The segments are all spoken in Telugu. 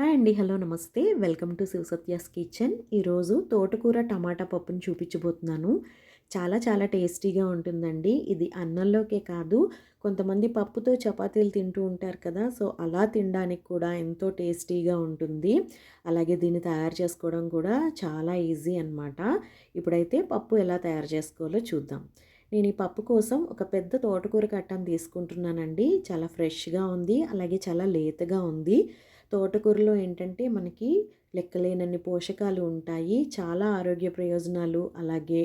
హాయ్ అండి హలో నమస్తే. Welcome to Sivasatya's kitchen. ఈరోజు తోటకూర టమాటా పప్పును చూపించబోతున్నాను. చాలా చాలా టేస్టీగా ఉంటుందండి. ఇది అన్నంలోకే కాదు కొంతమంది పప్పుతో చపాతీలు తింటూ ఉంటారు కదా సో అలా తినడానికి కూడా ఎంతో టేస్టీగా ఉంటుంది. అలాగే దీన్ని తయారు చేసుకోవడం కూడా చాలా ఈజీ అనమాట ఇప్పుడైతే పప్పు ఎలా తయారు చేసుకోవాలో చూద్దాం. నేను ఈ పప్పు కోసం ఒక పెద్ద తోటకూర కట్టను తీసుకుంటున్నానండి. చాలా ఫ్రెష్గా ఉంది అలాగే చాలా లేతగా ఉంది. తోటకూరలో ఏంటంటే మనకి లెక్కలేనన్ని పోషకాలు ఉంటాయి. చాలా ఆరోగ్య ప్రయోజనాలు. అలాగే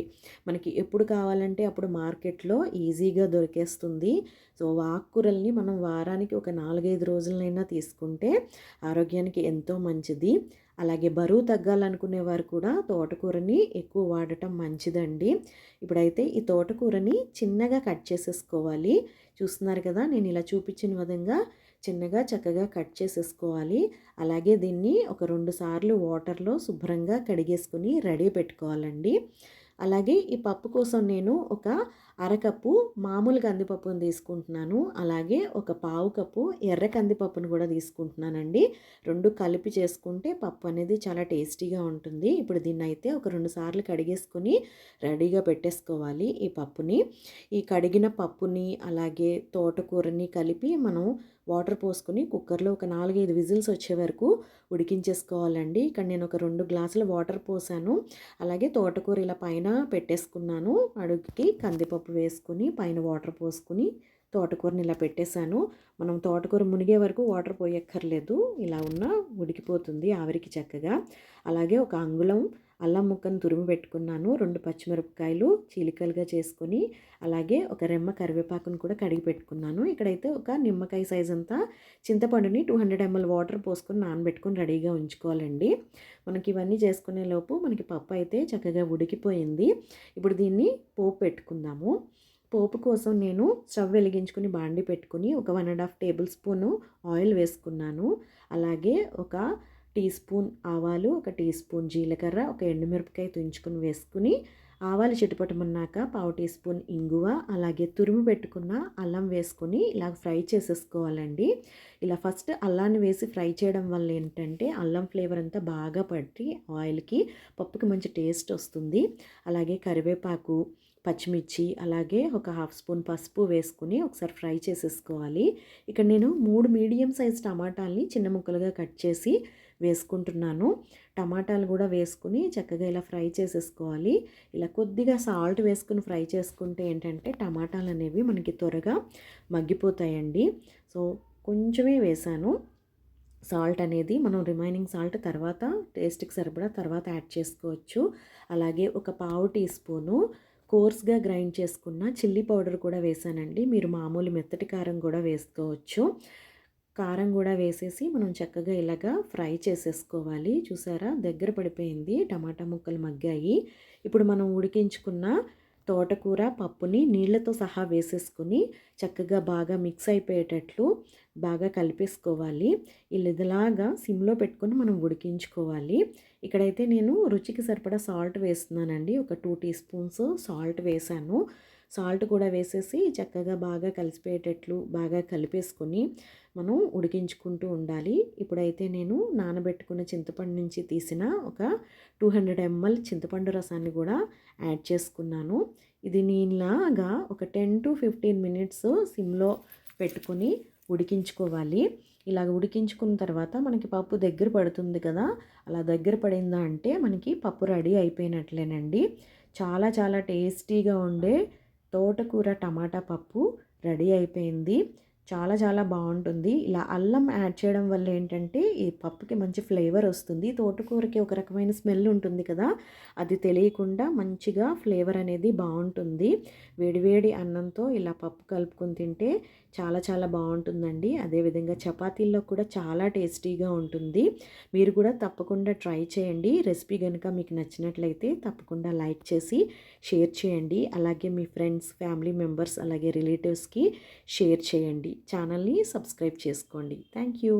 మనకి ఎప్పుడు కావాలంటే అప్పుడు మార్కెట్లో ఈజీగా దొరికేస్తుంది. సో ఆకుకూరల్ని మనం వారానికి ఒక నాలుగైదు రోజులనైనా తీసుకుంటే ఆరోగ్యానికి ఎంతో మంచిది. అలాగే బరువు తగ్గాలనుకునే వారు కూడా తోటకూరని ఎక్కువ వాడటం మంచిదండి. ఇప్పుడైతే ఈ తోటకూరని చిన్నగా కట్ చేసేసుకోవాలి. చూస్తున్నారు కదా నేను ఇలా చూపించిన విధంగా చిన్నగా చక్కగా కట్ చేసేసుకోవాలి. అలాగే దీన్ని ఒక రెండు సార్లు వాటర్లో శుభ్రంగా కడిగేసుకుని రెడీ పెట్టుకోవాలండి. అలాగే ఈ పప్పు కోసం నేను ఒక అరకప్పు మామూలు కందిపప్పును తీసుకుంటున్నాను. అలాగే ఒక పావు కప్పు ఎర్ర కందిపప్పును కూడా తీసుకుంటున్నానండి. రెండు కలిపి చేసుకుంటే పప్పు అనేది చాలా టేస్టీగా ఉంటుంది. ఇప్పుడు దీన్ని అయితే ఒక రెండు సార్లు కడిగేసుకొని రెడీగా పెట్టేసుకోవాలి ఈ పప్పుని. ఈ కడిగిన పప్పుని అలాగే తోటకూరని కలిపి మనం వాటర్ పోసుకుని కుక్కర్లో ఒక నాలుగైదు విజిల్స్ వచ్చే వరకు ఉడికించేసుకోవాలండి. ఇక్కడ నేను ఒక రెండు గ్లాసుల వాటర్ పోసాను. అలాగే తోటకూర ఇలా పైన పెట్టేసుకున్నాను. అడుగుకి కందిపప్పు వేసుకుని పైన వాటర్ పోసుకుని తోటకూరని ఇలా పెట్టేశాను. మనం తోటకూర మునిగే వరకు వాటర్ పోయక్కర్లేదు. ఇలా ఉన్న ఉడికిపోతుంది ఆవిరికి చక్కగా. అలాగే ఒక అంగుళం అల్లం ముక్కను తురుము పెట్టుకున్నాను. రెండు పచ్చిమిరపకాయలు చీలికలుగా చేసుకొని అలాగే ఒక రెమ్మ కరివేపాకును కూడా కడిగి పెట్టుకున్నాను. ఇక్కడైతే ఒక నిమ్మకాయ సైజ్ అంతా చింతపండుని టూ హండ్రెడ్ ఎంఎల్ వాటర్ పోసుకొని నానబెట్టుకొని రెడీగా ఉంచుకోవాలండి. మనకి ఇవన్నీ చేసుకునే లోపు మనకి పప్పు అయితే చక్కగా ఉడికిపోయింది. ఇప్పుడు దీన్ని పోపు పెట్టుకుందాము. పోపు కోసం నేను స్టవ్ వెలిగించుకుని బాండి పెట్టుకుని ఒక one and half tablespoon oil వేసుకున్నాను. అలాగే ఒక టీ స్పూన్ ఆవాలు ఒక టీ స్పూన్ జీలకర్ర ఒక ఎండుమిరపకాయ తుంచుకుని వేసుకుని ఆవాలు చిటపటమన్నాక పావు టీ స్పూన్ ఇంగువ అలాగే తురుము పెట్టుకున్న అల్లం వేసుకొని ఇలా ఫ్రై చేసేసుకోవాలండి. ఇలా ఫస్ట్ అల్లాన్ని వేసి ఫ్రై చేయడం వల్ల ఏంటంటే అల్లం ఫ్లేవర్ అంతా బాగా పట్టి ఆయిల్కి పప్పుకి మంచి టేస్ట్ వస్తుంది. అలాగే కరివేపాకు పచ్చిమిర్చి అలాగే ఒక హాఫ్ స్పూన్ పసుపు వేసుకుని ఒకసారి ఫ్రై చేసేసుకోవాలి. ఇక్కడ నేను మూడు మీడియం సైజ్ టమాటాలని చిన్న ముక్కలుగా కట్ చేసి వేసుకుంటున్నాను. టమాటాలు కూడా వేసుకుని చక్కగా ఇలా ఫ్రై చేసేసుకోవాలి. ఇలా కొద్దిగా సాల్ట్ వేసుకుని ఫ్రై చేసుకుంటే ఏంటంటే టమాటాలు అనేవి మనకి త్వరగా మగ్గిపోతాయండి. సో కొంచెమే వేసాను. సాల్ట్ అనేది మనం రిమైనింగ్ సాల్ట్ తర్వాత టేస్ట్కి సరిపడా తర్వాత యాడ్ చేసుకోవచ్చు. అలాగే ఒక పావు టీ స్పూను కోర్స్గా గ్రైండ్ చేసుకున్న చిల్లీ పౌడర్ కూడా వేసానండి. మీరు మామూలు మెత్తటి కారం కూడా వేసుకోవచ్చు. కారం కూడా వేసేసి మనం చక్కగా ఇలాగా ఫ్రై చేసేసుకోవాలి. చూసారా? దగ్గర పడిపోయింది. టమాటా ముక్కలు మగ్గాయి. ఇప్పుడు మనం ఉడికించుకున్న తోటకూర పప్పుని నీళ్ళతో సహా వేసేసుకొని చక్కగా బాగా మిక్స్ అయిపోయేటట్లు బాగా కలిపేసుకోవాలి. ఇలాగా సిమ్లో పెట్టుకొని మనం ఉడికించుకోవాలి. ఇక్కడైతే నేను రుచికి సరిపడా సాల్ట్ వేస్తున్నానండి. ఒక టూ టీ స్పూన్స్ సాల్ట్ వేసాను సాల్ట్ కూడా వేసేసి చక్కగా బాగా కలిసిపోయేటట్లు బాగా కలిపేసుకొని మనం ఉడికించుకుంటూ ఉండాలి. ఇప్పుడైతే నేను నానబెట్టుకున్న చింతపండు నుంచి తీసిన ఒక టూ హండ్రెడ్ ఎంఎల్ చింతపండు రసాన్ని కూడా యాడ్ చేసుకున్నాను. ఇది నేనులాగా ఒక టెన్ టు ఫిఫ్టీన్ మినిట్స్ సిమ్లో పెట్టుకొని ఉడికించుకోవాలి. ఇలాగ ఉడికించుకున్న తర్వాత మనకి పప్పు దగ్గర పడుతుంది కదా అలా దగ్గర పడిందా అంటే మనకి పప్పు రెడీ అయిపోయినట్లేనండి. చాలా చాలా టేస్టీగా ఉండే తోటకూర టమాటా పప్పు రెడీ అయిపోయింది. చాలా చాలా బాగుంటుంది. ఇలా అల్లం యాడ్ చేయడం వల్ల ఏంటంటే ఈ పప్పుకి మంచి ఫ్లేవర్ వస్తుంది. తోటకూరకి ఒక రకమైన స్మెల్ ఉంటుంది కదా అది తెలియకుండా మంచిగా ఫ్లేవర్ అనేది బాగుంటుంది. వేడివేడి అన్నంతో ఇలా పప్పు కలుపుకొని తింటే చాలా చాలా బాగుంటుందండి. అదేవిధంగా చపాతీల్లో కూడా చాలా టేస్టీగా ఉంటుంది. మీరు కూడా తప్పకుండా ట్రై చేయండి. రెసిపీ కనుక మీకు నచ్చినట్లయితే తప్పకుండా లైక్ చేసి షేర్ చేయండి. అలాగే మీ ఫ్రెండ్స్ ఫ్యామిలీ మెంబర్స్ అలాగే రిలేటివ్స్కి షేర్ చేయండి. ఛానల్ని సబ్స్క్రైబ్ చేసుకోండి. Thank you.